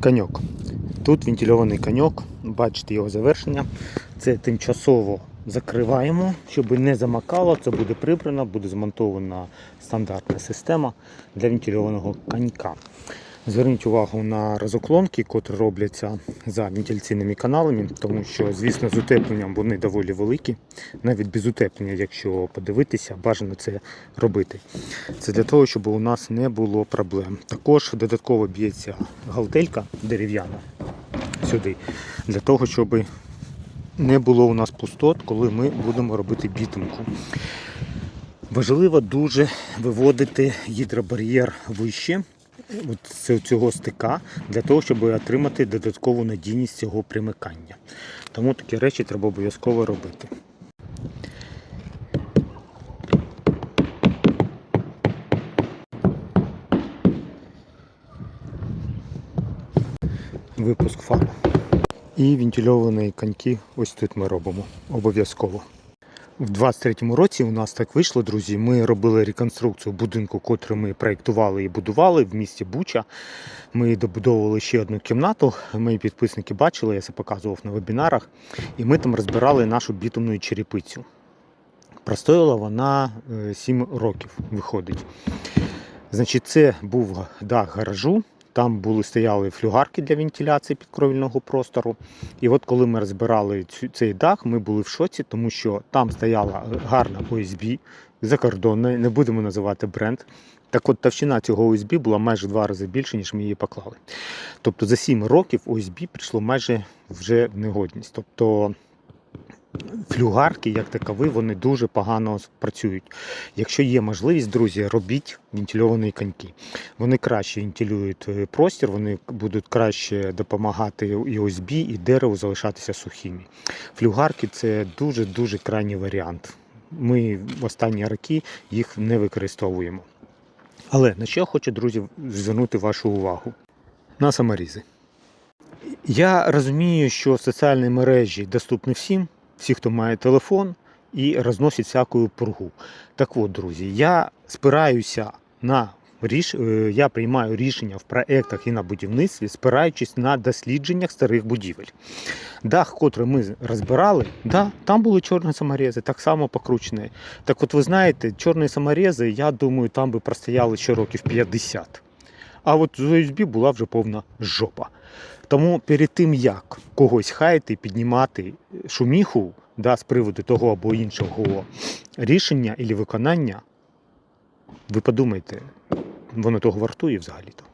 Коньок. Тут вентильований коньок, бачите його завершення. Це тимчасово закриваємо, щоб не замакало. Це буде прибрано, буде змонтована стандартна система для вентильованого конька. Зверніть увагу на розоклонки, котрі робляться за вентиляційними каналами, тому що, звісно, з утепленням вони доволі великі. Навіть без утеплення, якщо подивитися, бажано це робити. Це для того, щоб у нас не було проблем. Також додатково б'ється галтелька дерев'яна сюди, для того, щоб не було у нас пустот, коли ми будемо робити бітумку. Важливо дуже виводити гідробар'єр вище от цього стика для того, щоб отримати додаткову надійність цього примикання. Тому такі речі треба обов'язково робити. Випуск фану. І вентильовані коньки ось тут ми робимо обов'язково. В 23-му році у нас так вийшло, друзі. Ми робили реконструкцію будинку, котрий ми проєктували і будували в місті Буча. Ми добудовували ще одну кімнату. Мої підписники бачили, я це показував на вебінарах. І ми там розбирали нашу бітумну черепицю. Простояла вона 7 років, виходить. Значить, це був дах гаражу. Там були стояли флюгарки для вентиляції підкровільного простору. І от коли ми розбирали цю, цей дах, ми були в шоці, тому що там стояла гарна OSB закордонна, не будемо називати бренд. Так от товщина цього OSB була майже два рази більше, ніж ми її поклали. Тобто за 7 років OSB прийшло майже вже в негодність. Тобто флюгарки, як такові, вони дуже погано працюють. Якщо є можливість, друзі, робіть вентильовані коньки. Вони краще вентилюють е, простір, вони будуть краще допомагати і ОСБ, і дереву залишатися сухими. Флюгарки це дуже-дуже крайній варіант. Ми в останні роки їх не використовуємо. Але на що я хочу, друзі, звернути вашу увагу? На саморізи. Я розумію, що соціальні мережі доступні всім, всі, хто має телефон і розносять всяку пургу. Так от, друзі, я спираюся на ріш... е, я приймаю рішення в проектах і на будівництві, спираючись на дослідженнях старих будівель. Дах, котрий ми розбирали, да, там були чорні саморези, так само покручені. Так от ви знаєте, чорні саморези, я думаю, там би простояли ще років 50. А от з USB була вже повна жопа. Тому перед тим, як когось хаяти, піднімати шуміху да, з приводу того або іншого рішення і виконання, ви подумайте, воно того вартує взагалі-то.